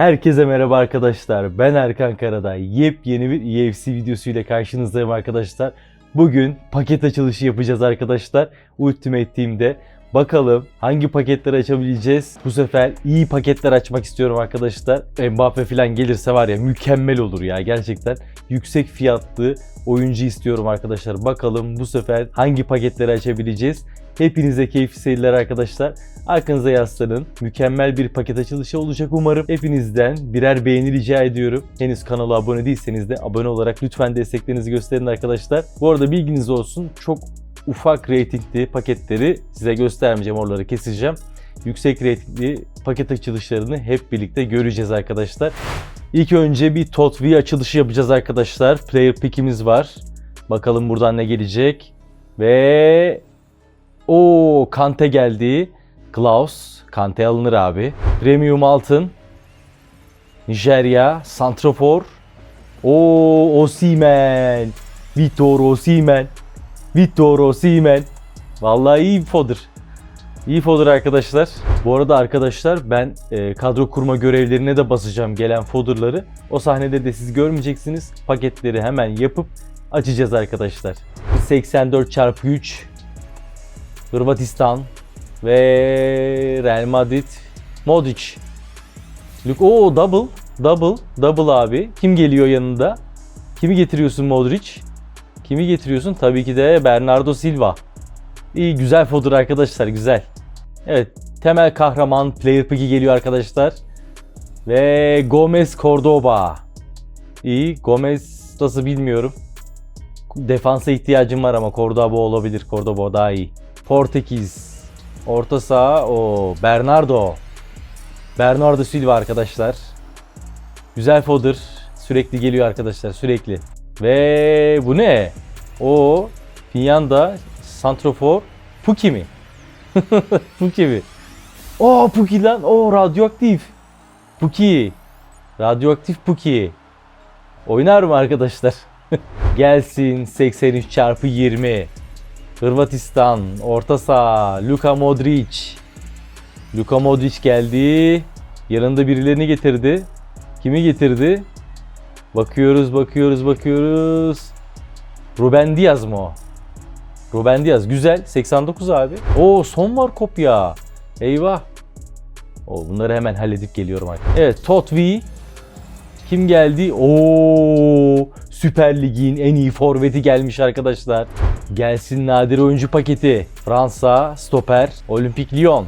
Herkese merhaba arkadaşlar. Ben Erkan Karada. Yepyeni bir UFC videosu ile karşınızdayım arkadaşlar. Bugün paket açılışı yapacağız arkadaşlar. Ultimate Team'de. Bakalım hangi paketleri açabileceğiz. Bu sefer iyi paketler açmak istiyorum arkadaşlar. Mbappe falan gelirse var ya mükemmel olur ya gerçekten. Yüksek fiyatlı oyuncu istiyorum arkadaşlar. Bakalım bu sefer hangi paketleri açabileceğiz. Hepinize keyifli seyirler arkadaşlar. Arkanıza yaslanın. Mükemmel bir paket açılışı olacak umarım. Hepinizden birer beğeni rica ediyorum. Henüz kanala abone değilseniz de abone olarak lütfen desteklerinizi gösterin arkadaşlar. Bu arada bilginiz olsun. Çok ufak reytingli paketleri size göstermeyeceğim. Oraları keseceğim. Yüksek reytingli paket açılışlarını hep birlikte göreceğiz arkadaşlar. İlk önce bir Tot V açılışı yapacağız arkadaşlar. Player pick'imiz var. Bakalım buradan ne gelecek. Ve o Kante geldi. Klaus. Kante alınır abi. Premium altın. Nijerya. Santrafor. O Osimen. Vitor Osimen. Vitor Osimen. Vallahi iyi fodder. İyi fodder arkadaşlar. Bu arada arkadaşlar ben e, kadro kurma görevlerine de basacağım gelen fodderları. O sahnede de siz görmeyeceksiniz. Paketleri hemen yapıp açacağız arkadaşlar. 84 çarpı 3 Hırvatistan ve Real Madrid Modric. Look, o double, double, double abi. Kim geliyor yanında? Kimi getiriyorsun Modric? Kimi getiriyorsun? Tabii ki de Bernardo Silva. İyi güzel fodur arkadaşlar güzel. Evet temel kahraman player pick'i geliyor arkadaşlar. Ve Gomez Cordoba. İyi Gomez nasıl bilmiyorum. Defansa ihtiyacım var ama Cordoba olabilir. Cordoba daha iyi. Portekiz. Orta saha o Bernardo. Bernardo Silva arkadaşlar. Güzel fodder. Sürekli geliyor arkadaşlar sürekli. Ve bu ne? O Pinyanda Santrofor Puki mi? Puki mi? O Puki lan. O radyoaktif. Puki. Radyoaktif Puki. Oynar mı arkadaşlar? Gelsin 83 çarpı 20. Hırvatistan, orta saha, Luka Modric. Luka Modric geldi. Yanında birilerini getirdi. Kimi getirdi? Bakıyoruz, bakıyoruz, bakıyoruz. Ruben Diaz mı o? Ruben Diaz. Güzel. 89 abi. Oo son var kopya. Eyvah. O bunları hemen halledip geliyorum artık. Evet, Tot. Kim geldi? Oo, Süper Lig'in en iyi forveti gelmiş arkadaşlar. Gelsin nadir oyuncu paketi. Fransa, stoper, Olimpik Lyon.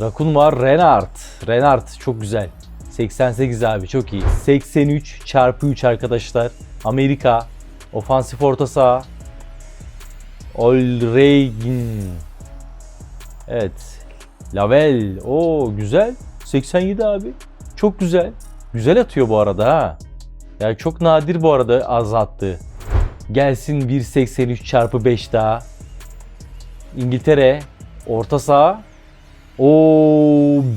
Rakun var, Renard. Renard çok güzel. 88 abi çok iyi. 83 çarpı 3 arkadaşlar. Amerika. Ofansif orta saha. Olreigin. Evet. Lavel. O güzel. 87 abi. Çok güzel. Güzel atıyor bu arada ha. Yani çok nadir bu arada az attı. Gelsin 1.83 çarpı 5 daha. İngiltere. Orta saha. O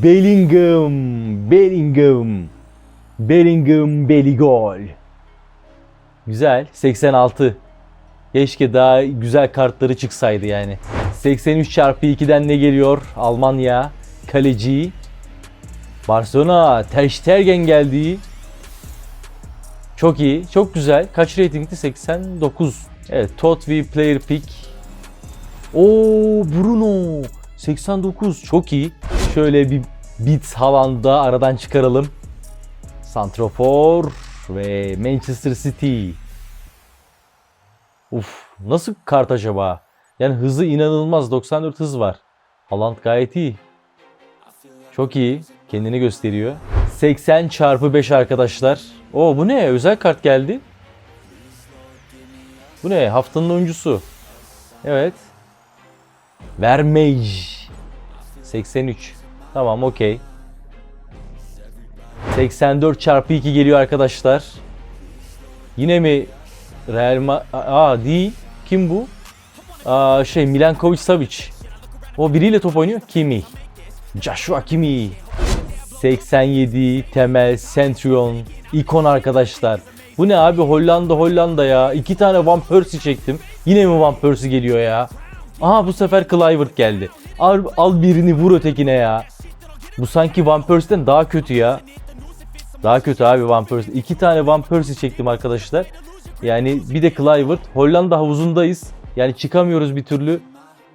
Bellingham. Bellingham. Bellingham Belligol. Güzel. 86. Keşke daha güzel kartları çıksaydı yani. 83 çarpı 2'den ne geliyor? Almanya. Kaleci. Barcelona. Ter Stegen geldi. Çok iyi. Çok güzel. Kaç ratingli? 89. Evet. Tot V Player Pick. Oo Bruno. 89. Çok iyi. Şöyle bir bit havanda aradan çıkaralım. Santrofor ve Manchester City. Uf, nasıl kart acaba? Yani hızı inanılmaz. 94 hız var. Haaland gayet iyi. Çok iyi. Kendini gösteriyor. 80 çarpı 5 arkadaşlar. O bu ne? Özel kart geldi. Bu ne? Haftanın oyuncusu. Evet. Vermej. 83. Tamam okey. 84 çarpı 2 geliyor arkadaşlar. Yine mi Real Ma Aa değil. Kim bu? Aa, şey Milankovic Savic. O biriyle top oynuyor. Kimi. Joshua Kimi. 87 temel Centurion ikon arkadaşlar. Bu ne abi Hollanda Hollanda ya. İki tane Van Persie çektim. Yine mi Van Persie geliyor ya? Aha bu sefer Kluivert geldi. Al, al birini vur ötekine ya. Bu sanki Van Persie'den daha kötü ya. Daha kötü abi Van Persie. İki tane Van Persie çektim arkadaşlar. Yani bir de Kluivert. Hollanda havuzundayız. Yani çıkamıyoruz bir türlü.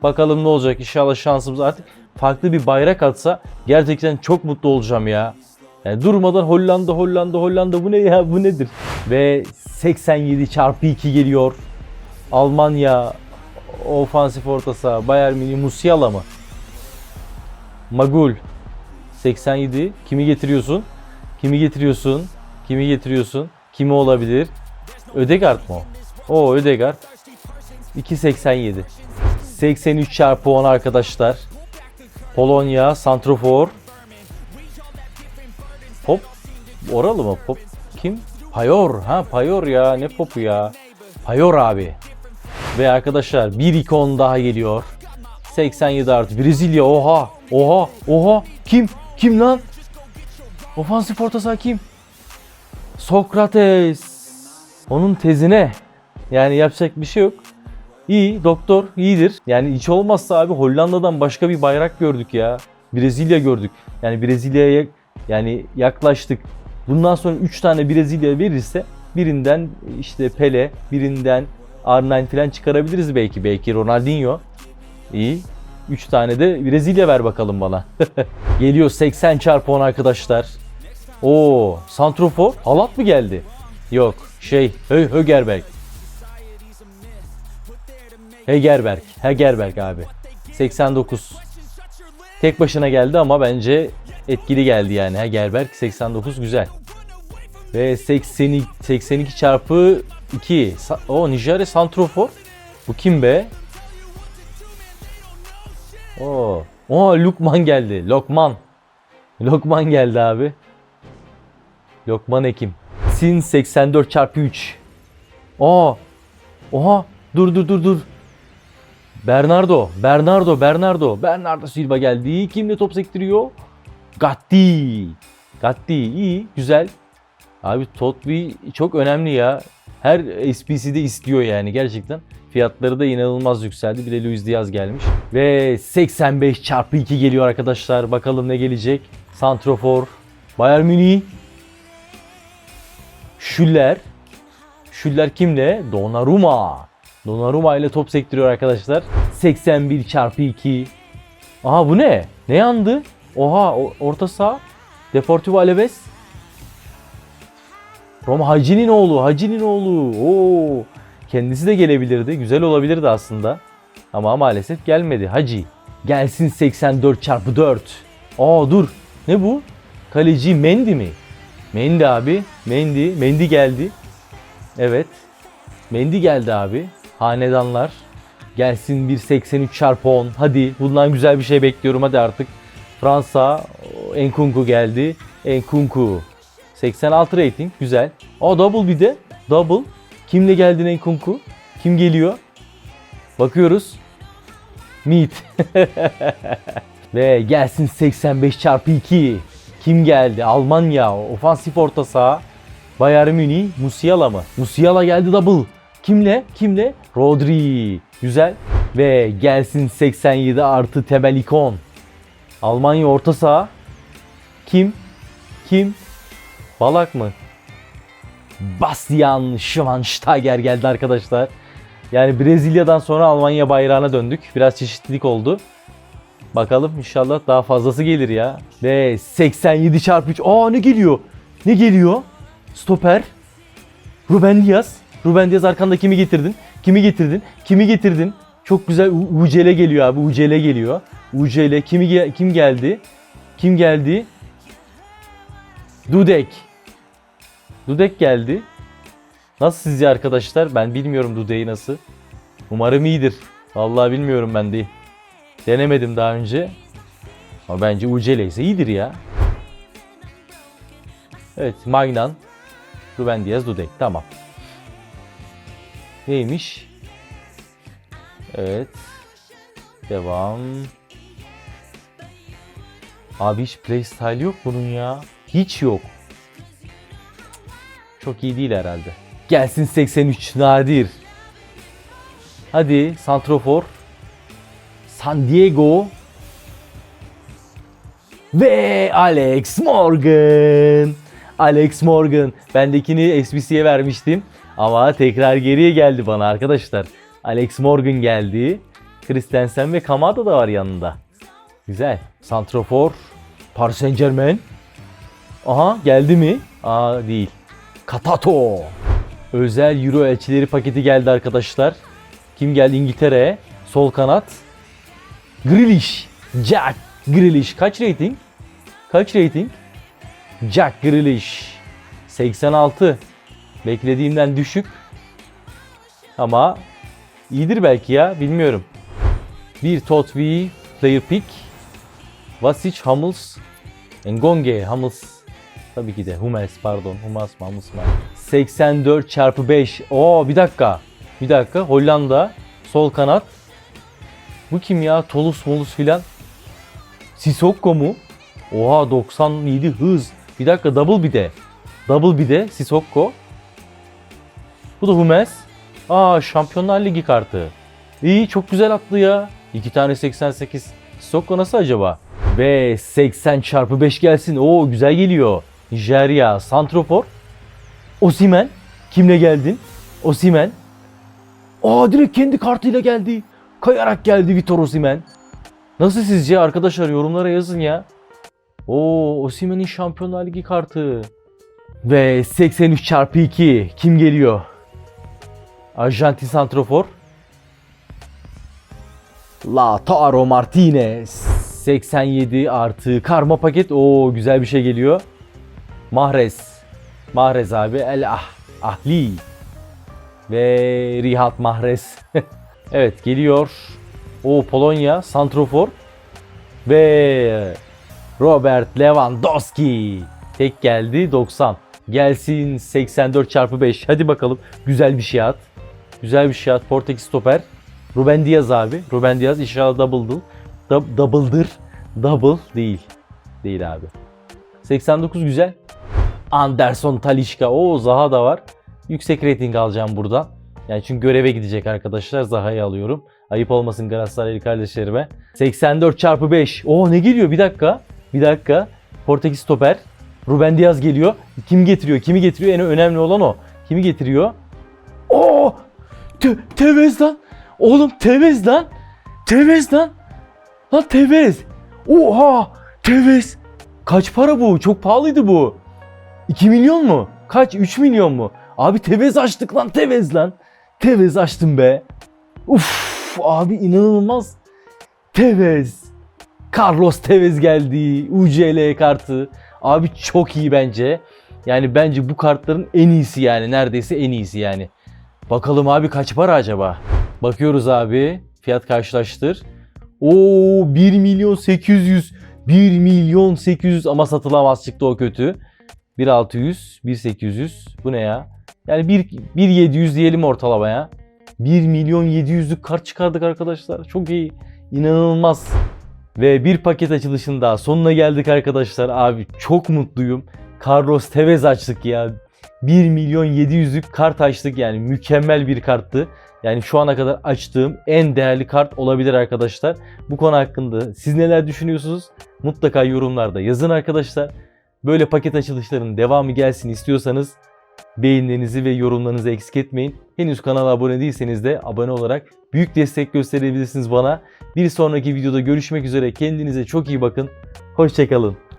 Bakalım ne olacak. İnşallah şansımız artık farklı bir bayrak atsa gerçekten çok mutlu olacağım ya. Yani durmadan Hollanda, Hollanda, Hollanda bu ne ya bu nedir? Ve 87 çarpı 2 geliyor. Almanya ofansif orta saha Bayern Münih Musiala mı? Magul 87 kimi getiriyorsun? Kimi getiriyorsun? Kimi getiriyorsun? Kimi olabilir? Ödegard mı o? O Ödegard. 2.87. 83 çarpı 10 arkadaşlar. Polonya, Santrofor. Pop. Oralı mı Pop? Kim? Payor. Ha Payor ya. Ne Pop'u ya? Payor abi. Ve arkadaşlar bir ikon daha geliyor. 87 artı Brezilya. Oha. Oha. Oha. Kim? Kim lan? Ofansif orta kim? Sokrates. Onun tezine. Yani yapacak bir şey yok. İyi, doktor iyidir. Yani hiç olmazsa abi Hollanda'dan başka bir bayrak gördük ya. Brezilya gördük. Yani Brezilya'ya yani yaklaştık. Bundan sonra 3 tane Brezilya verirse birinden işte Pele, birinden R9 falan çıkarabiliriz belki. Belki Ronaldinho. İyi. 3 tane de Brezilya ver bakalım bana. Geliyor 80 çarpı 10 arkadaşlar. Oo, Santrofor. Halat mı geldi? Yok. Şey, Hö Högerberg. Hegerberg. Hegerberg abi. 89. Tek başına geldi ama bence etkili geldi yani. Hegerberg 89 güzel. Ve 82, 82 çarpı 2. Sa- O Nijerya Santrofor. Bu kim be? Oo. O Lukman geldi. Lokman. Lokman geldi abi. Lokman Ekim. Sin 84 çarpı 3. Aa. Oha. Dur dur dur dur. Bernardo. Bernardo. Bernardo. Bernardo Silva geldi. Kimle top sektiriyor? Gatti. Gatti. iyi. Güzel. Abi Totbi çok önemli ya. Her SPC'de istiyor yani gerçekten. Fiyatları da inanılmaz yükseldi. Bir de Luis Diaz gelmiş. Ve 85 çarpı 2 geliyor arkadaşlar. Bakalım ne gelecek. Santrofor. Bayern Münih. Schüller. Schüller kimle? Donnarumma. Donnarumma ile top sektiriyor arkadaşlar. 81 çarpı 2. Aha bu ne? Ne yandı? Oha orta saha. Deportivo Alaves. Roma Hacı'nin oğlu. Hacı'nin oğlu. Oo. Kendisi de gelebilirdi. Güzel olabilirdi aslında. Ama maalesef gelmedi. Hacı. Gelsin 84 çarpı 4. Aa dur. Ne bu? Kaleci Mendy mi? Mendy abi. Mendy. Mendy geldi. Evet. Mendy geldi abi. Hanedanlar. Gelsin 1.83 çarpı 10. Hadi bundan güzel bir şey bekliyorum hadi artık. Fransa. Enkunku geldi. Enkunku. 86 rating. Güzel. O double bir de. Double. Kimle geldin Enkunku? Kim geliyor? Bakıyoruz. Meet. Ve gelsin 85 çarpı 2. Kim geldi? Almanya. Ofansif orta saha. Bayern Münih. Musiala mı? Musiala geldi double. Kimle? Kimle? Rodri. Güzel. Ve gelsin 87 artı temel ikon. Almanya orta saha. Kim? Kim? Balak mı? Bastian Schweinsteiger geldi arkadaşlar. Yani Brezilya'dan sonra Almanya bayrağına döndük. Biraz çeşitlilik oldu. Bakalım inşallah daha fazlası gelir ya. Ve 87 çarpı 3. Aa ne geliyor? Ne geliyor? Stoper. Ruben Diaz. Ruben Diaz arkanda kimi getirdin? Kimi getirdin? Kimi getirdin? Çok güzel U- UCL geliyor abi. UCL geliyor. UCL kimi kim geldi? Kim geldi? Dudek. Dudek geldi. Nasıl sizce arkadaşlar? Ben bilmiyorum Dudek'i nasıl. Umarım iyidir. Vallahi bilmiyorum ben de. Denemedim daha önce. Ama bence UCL ise iyidir ya. Evet Magnan. Ruben Diaz Dudek. Tamam. Neymiş? Evet. Devam. Abi hiç playstyle yok bunun ya. Hiç yok. Çok iyi değil herhalde. Gelsin 83 nadir. Hadi Santrofor. San Diego. Ve Alex Morgan. Alex Morgan. Bendekini SBC'ye vermiştim. Ama tekrar geriye geldi bana arkadaşlar. Alex Morgan geldi. Christensen ve Kamada da var yanında. Güzel. Santrofor. Paris Saint Germain. Aha geldi mi? Aa değil. Katato. Özel Euro elçileri paketi geldi arkadaşlar. Kim geldi İngiltere'ye? Sol kanat. Grealish. Jack Grealish. Kaç rating? Kaç rating? Jack Grealish. 86. Beklediğimden düşük. Ama iyidir belki ya. Bilmiyorum. Bir Totvi player pick. Vasic, Hummels, Ngonge, Hummels. Tabii ki de Hummels pardon. Hummels mı Hummels mı? 84 çarpı 5. Oo bir dakika. Bir dakika. Hollanda. Sol kanat. Bu kim ya? Tolus molus filan. Sissoko mu? Oha 97 hız. Bir dakika double bir de. Double bir de Sissoko. Bu da Hummels. Aa Şampiyonlar Ligi kartı. İyi çok güzel attı ya. İki tane 88. Sissoko nasıl acaba? Ve 80 çarpı 5 gelsin. Oo güzel geliyor. Nijerya, Santrofor. Osimen. Kimle geldin? Osimen. Aa direkt kendi kartıyla geldi. Kayarak geldi Vitor Osimen. Nasıl sizce arkadaşlar yorumlara yazın ya. Oo Osimen'in Şampiyonlar Ligi kartı. Ve 83 çarpı 2 kim geliyor? Arjantin Santrofor. Lautaro Martinez. 87 artı karma paket. Oo güzel bir şey geliyor. Mahrez. Mahrez abi. El ah Ahli. Ve Rihat Mahrez. evet geliyor. O Polonya Santrofor. Ve Robert Lewandowski. Tek geldi 90. Gelsin 84 çarpı 5. Hadi bakalım. Güzel bir şey at. Güzel bir şey at. Portekiz stoper. Ruben Diaz abi. Ruben Diaz inşallah double'dır. Dub- double'dır. Double değil. Değil abi. 89 güzel. Anderson Talişka. O Zaha da var. Yüksek rating alacağım buradan. Yani çünkü göreve gidecek arkadaşlar. Zaha'yı alıyorum. Ayıp olmasın Galatasaraylı kardeşlerime. 84 çarpı 5. Oo ne geliyor? Bir dakika. Bir dakika. Portekiz stoper. Ruben Diaz geliyor. Kim getiriyor? Kimi getiriyor? En önemli olan o. Kimi getiriyor? Oo! Te- Tevez lan. Oğlum Tevez lan. Tevez lan. Lan Tevez. Oha! Tevez. Kaç para bu? Çok pahalıydı bu. 2 milyon mu? Kaç? 3 milyon mu? Abi Tevez açtık lan Tevez lan. Tevez açtım be. Uf abi inanılmaz. Tevez. Carlos Tevez geldi. UCL kartı. Abi çok iyi bence. Yani bence bu kartların en iyisi yani. Neredeyse en iyisi yani. Bakalım abi kaç para acaba? Bakıyoruz abi. Fiyat karşılaştır. Oo 1 milyon 800. 1 milyon 800 ama satılamaz çıktı o kötü. 1600, 1800. Bu ne ya? Yani 1 1700 diyelim ortalamaya. 1 milyon 700'lük kart çıkardık arkadaşlar. Çok iyi. İnanılmaz. Ve bir paket açılışın daha sonuna geldik arkadaşlar. Abi çok mutluyum. Carlos Tevez açtık ya. 1 milyon 700'lük kart açtık yani mükemmel bir karttı. Yani şu ana kadar açtığım en değerli kart olabilir arkadaşlar. Bu konu hakkında siz neler düşünüyorsunuz? Mutlaka yorumlarda yazın arkadaşlar. Böyle paket açılışlarının devamı gelsin istiyorsanız beğenilerinizi ve yorumlarınızı eksik etmeyin. Henüz kanala abone değilseniz de abone olarak büyük destek gösterebilirsiniz bana. Bir sonraki videoda görüşmek üzere. Kendinize çok iyi bakın. Hoşçakalın.